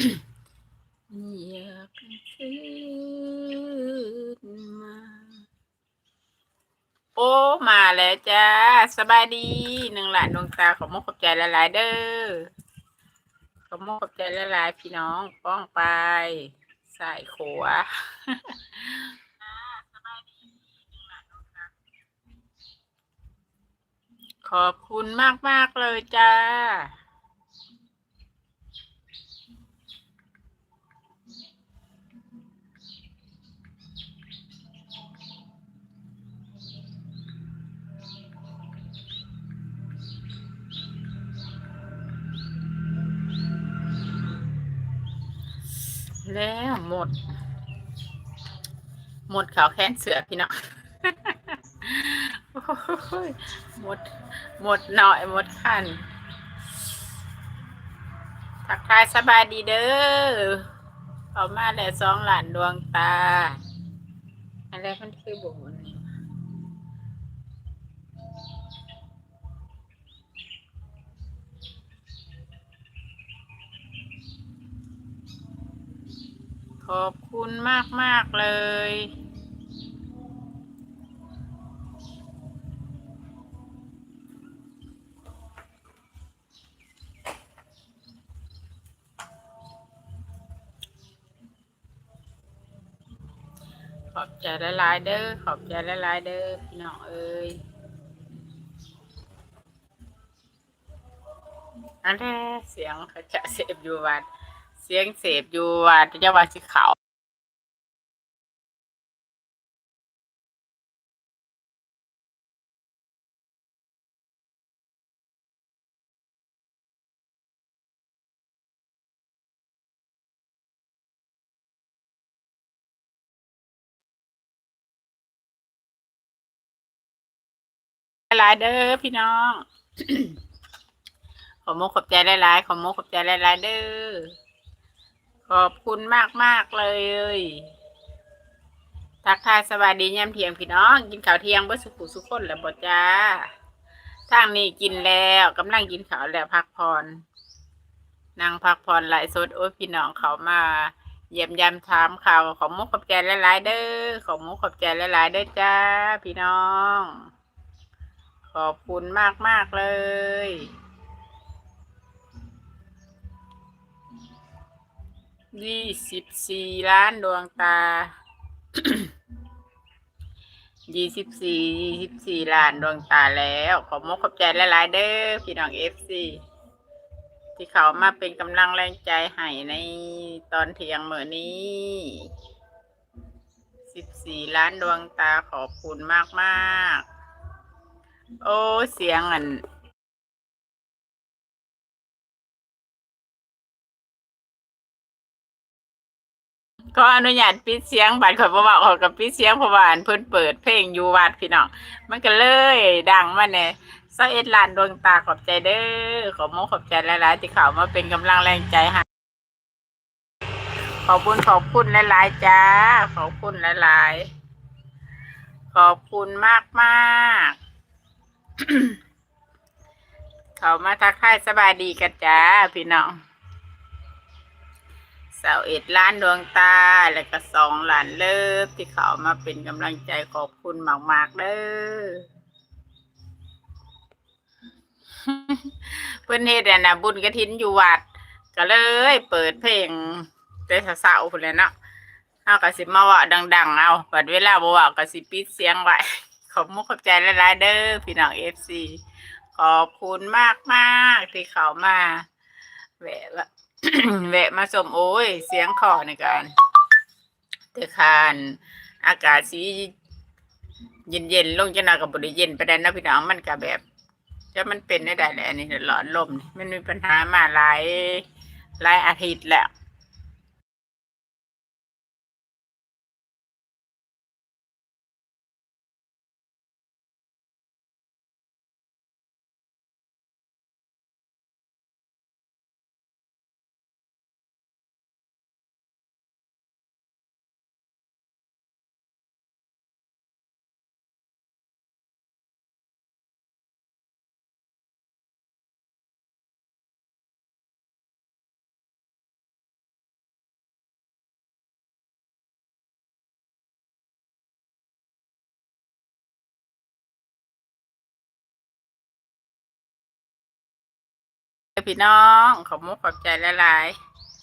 อยากคืนมา โอ้ มาแล้วจ้า สบายดีหนึ่งหลานดวงตาขอมกขอบใจหลายๆเด้อขอมกขอบใจหลายๆพี่น้องป้องไปใสายขวาขอบคุณมาก ๆ เลยจ้า แล้วหมด หมดขาวแค้นเสือพี่น้องหมด หมดหน่อยหมดขันทักทายสบายดีเด้อออกมาแล้วสองหลานดวงตา อะไรมันคือบุญ ขอบคุณมากมากเลย ขอบใจหลายๆเด้อ ขอบใจหลายๆเด้อพี่น้องเอ้ยอันแรกเสียงเขาจะเสพอยู่วัด สียงเสพอยู่วัดจะว่าสิเขาหลายๆเด้อพี่น้อง ขอมกขอบใจหลายๆขอมกขอบใจหลายๆเด้อ ขอบคุณมากมากเลย ทักทายสวัสดียามเที่ยงพี่น้อง กินข้าวเที่ยงเบ่สุขุสุขคนแล้วบ่จ้าทางนี้กินแล้วกำลังกินข้าวแล้วพักผ่อนนั่งพักผ่อนหลฟ์สดโอ้พี่น้องเขามา เยี่ยมยามถามข่าวของมุกขอบใจหลายๆเด้อของมุกขอบใจหลายๆเด้อจ้า พี่น้อง ขอบคุณมากมากๆเลย ยี่สิบสี่ล้านดวงตา ยี่สิบสี่ยี่สิบสี่ล้านดวงตาแล้ว ขอมกขอบใจหลายๆเด้อพี่น้องเอฟซีที่เขามาเป็นกำลังแรงใจให้ในตอนเที่ยงเมื่อนี้ สิบสี่ล้านดวงตาขอบคุณมากมากๆโอ้ เสียงอัน ก็อนุญาตปิดเสียงบัตรข่อยบ่เว้าเขากับปิดเสียงเพราะว่าอันเพิ่นเปิดเพลงอยู่วัดพี่น้องมันก็เลยดังมาแน่ซะเอ็ดล้านดวงตาขอบใจเด้อขอมกขอบใจหลายๆที่เข้ามาเป็นกำลังแรงใจให้ขอบคุณขอบคุณหลายๆจ้า ขอบคุณหลายๆ ขอบคุณมากมากๆเขามาทักทายสบายดีกันจ้าพี่น้อง สาเอ็ดล้านดวงตา แล้วก็สองหลานเลิฟที่เขามาเป็นกำลังใจขอบคุณมาก ๆเด้อเพื่อนเฮ็ดอะนะบุญกระถินอยู่วัด ก็เลย เปิดเพลงแต่เสาๆพุ่นแหลเนาะเอาก็สิมาว่าดัง ๆ เอาบัดเวลาบ่ว่าก็สิปิดเสียงไว้ขอบมุกขอบใจหลายๆเด้อพี่น้อง FC ขอบคุณมากๆที่เขามาแวะ แวะมาสมโอ้ย เสียงคอในการเตะคานอากาศสีเย็นๆลงจะนากับบริเย็นไปได้นะพี่น้องมันก็แบบจะมันเป็นได้ได้แหละอันนี้หลอนลมมันมีปัญหามาหลายหลายอาทิตย์แล้ว พี่น้องขอบมุกขอบใจหลาย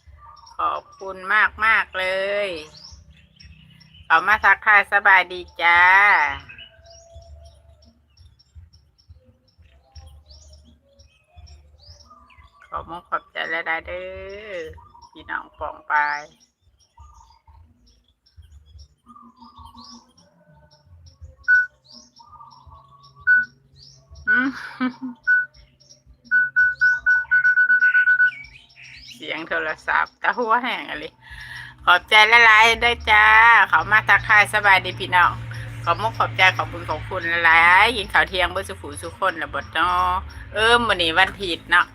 ๆขอบคุณมากมากๆเลยขอมาทักทายสบายดีจ้าขอบมุกขอบใจหลายๆเด้อพี่น้องปองไปอืม สียงโทรศัพท์ตะหัวแห้งอะไรขอบใจละลายด้วยจ้าเขามาทักทายสบายดีพี่น้องขอบมุกขอบใจขอบคุณขอบคุณละลายยินข่าวเที่ยงเบอร์สุขูสุขคนระบดเนาะเอิมวันนี้วันอาทิตย์เนาะ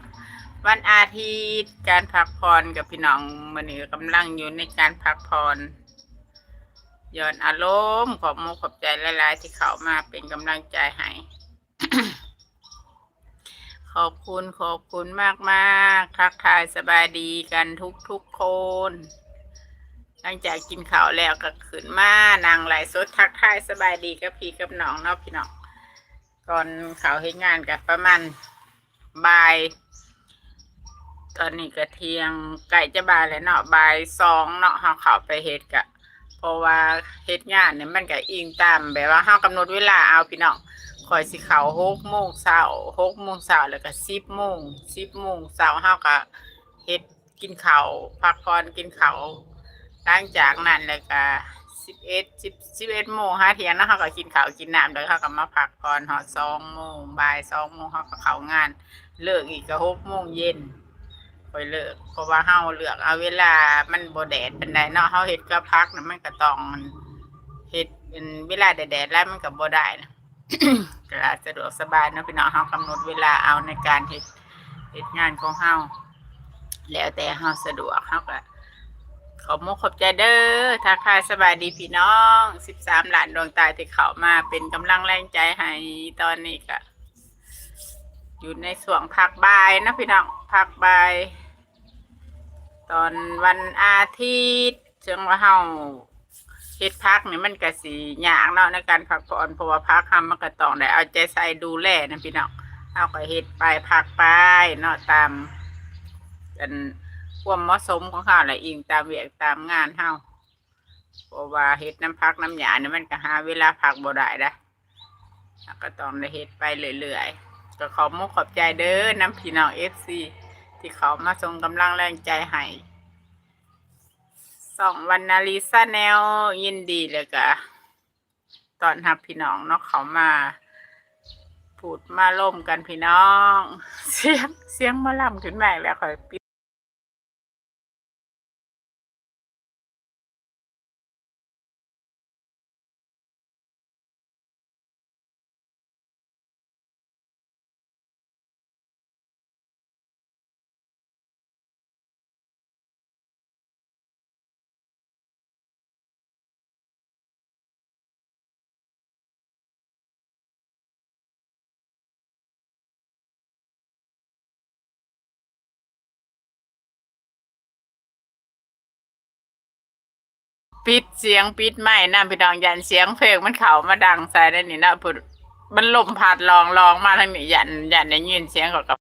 วันอาทิตย์การพักผ่อนกับพี่น้องวันนี้กำลังอยู่ในการพักผ่อนย้อนอารมณ์ขอบมุกขอบใจหลายที่เขามาเป็นกำลังใจให้ ขอบคุณขอบคุณมากมากทักทายสบายดีกันทุกทุกคน หลังจากกินข้าวแล้วก็ขึ้นมานางไหลสดทักทายสบายดีกับพี่กับน้องเนาะพี่น้องก่อนเขาเฮ็ดงานกับประมาณบ่าย ตอนนี้ก็เที่ยงไก่จะบ่ายแล้วเนาะบ่ายสองเนาะเฮาเข้าไปเฮ็ดกะเพราะว่าเฮ็ดงานเนี่ยมันก็อิงตามแบบว่าเฮากำหนดเวลาเอาพี่น้อง คอยสิเข้าหกโมงเช้าหกโมงเช้าแล้วก็สิบโมงสิบโมงเช้าเฮาก็เฮ็ดกินข้าวพักผ่อนกินข้าวหลังจากนั้นแล้วก็สิบเอ็ดสิบสิบเอ็ดโมงห้าเที่ยงเนะเฮาก็กินข้าวกินน้ำแล้วเฮาก็มาพักผ่อนฮอสองโมงบ่ายสองโมงเฮาก็เข้างาน เลิกอีกก็หกโมงเย็นคอยเลิกเพราะว่าเฮาเลือกเอาเวลามันบ่แดดเปานใดเนาะเฮาเฮ็ดกับพักนะมันก็ต้องเฮ็ดเป็นเวลาแดดแล้วมันก็บ่ได้นะ ก็สะดวกสบายเนาะพี่น้องเฮากำหนดเวลาเอาในการเฮ็ดเฮ็ดงานของเฮาแล้วแต่เฮาสะดวกเฮาก็ขอบมุกขอบใจเด้อทักทายสบายดีพี่น้อง13ล้ามหลานดวงตาที่เข้ามาเป็นกำลังแรงใจให้ตอนนี้ก็อยู่ในส่วงพักบ่ายนะพี่น้องพักบ่าย ตอนวันอาทิตย์เชิงว่าเฮา เฮ็ดพักนี่มันก็สิยากเนาะในการพักผ่อนเพราะว่าพักทำมันก็ต้องได้เอาใจใส่ดูแลนะพี่น้องเฮาก็เฮ็ดไปพักไปเนาะตามกันความเหมาะสมของเฮาแหละอิงตามเวียกตามงานเฮาเพราะว่าเฮ็ดน้ำพักน้ำหยานี่มันก็หาเวลาพักบ่ได้นะเราก็ต้องได้เฮ็ดไปเรื่อยๆก็ขอบมุกขอบใจเด้อน้ำพี่น้อง FC ที่เขามาส่งกำลังแรงใจให้ สองวันนาลีซาแนลยินดีเลยกะตอนรับพี่น้องเนาะเขามาพูดมาล่มกันพี่น้อง เสียงเสียงมาล่ำขึ้นแม่แล้วคอยปิด ปิดเสียงปิดไม่นะพี่น้องยันเสียงเพลงมันเข่ามาดังใส่ได้นี่นะพูดมันลมพัดลองลองมาทางนี้ยันยันได้ยินเสียงเขากับ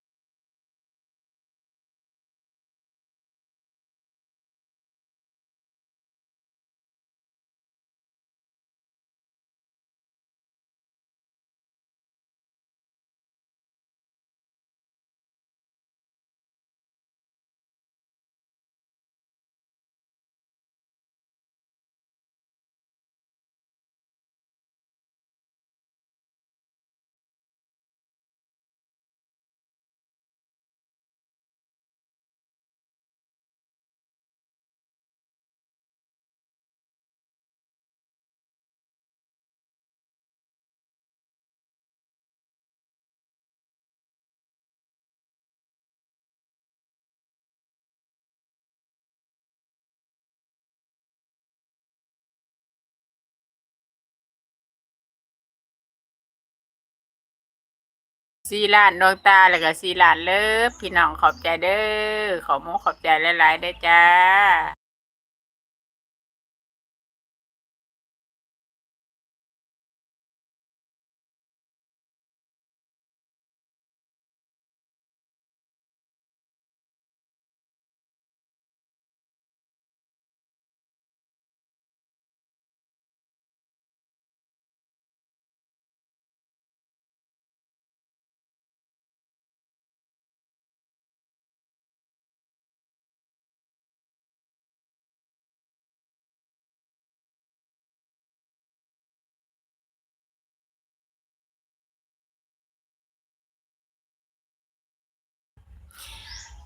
สีลานดวงตาแล้วก็สีลานเลิฟพี่น้องขอบใจเด้อขอมุกขอบใจหลายๆได้อจ้า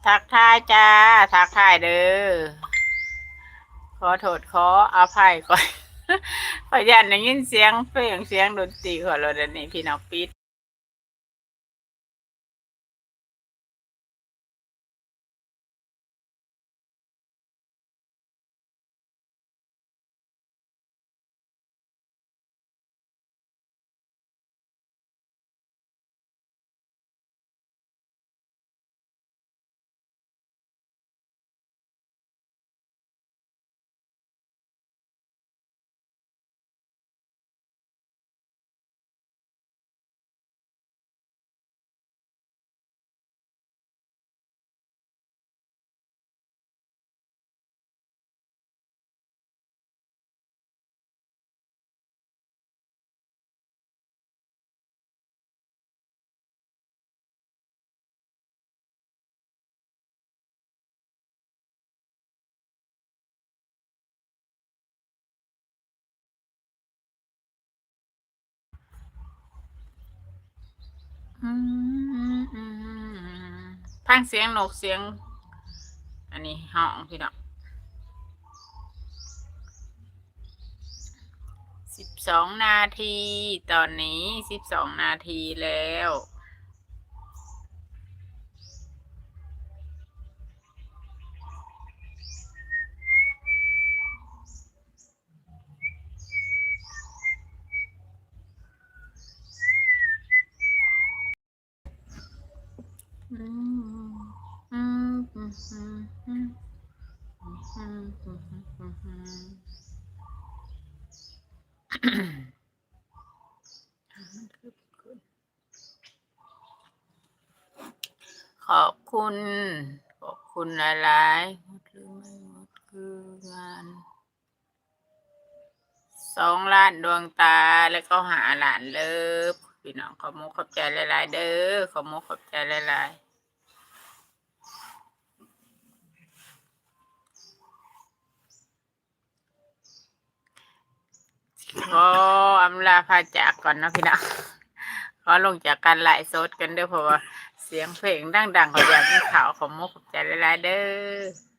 ทักทายจ้า ทักทายเด้อ ขอโทษขออภัยก่อนขอยันได้ยินเสียงเพลงเสียงดนตรีขอรถอันนี้พี่น้องปิด อืมอืมพังเสียงนกเสียง อันนี้ห้องพี่น้องสิบสองนาที ตอนนี้สิบสองนาทีแล้ว ขอบคุณ ขอบคุณหลายๆหมดหรือไม่หมดคืองานสองล้านดวงตาแล้วก็หาหลานเลิฟ พี่น้องขอมุกขอบใจหลายๆเด้อขอมุกขอบใจหลายๆขออำลาพาจากก่อนนะพี่น้องขอลงจากการไลฟ์สดกันเด้อเพราะว่าเสียงเพลงดังๆเขาอยากให้ข่าวขอมุกขอบใจหลายๆเด้อ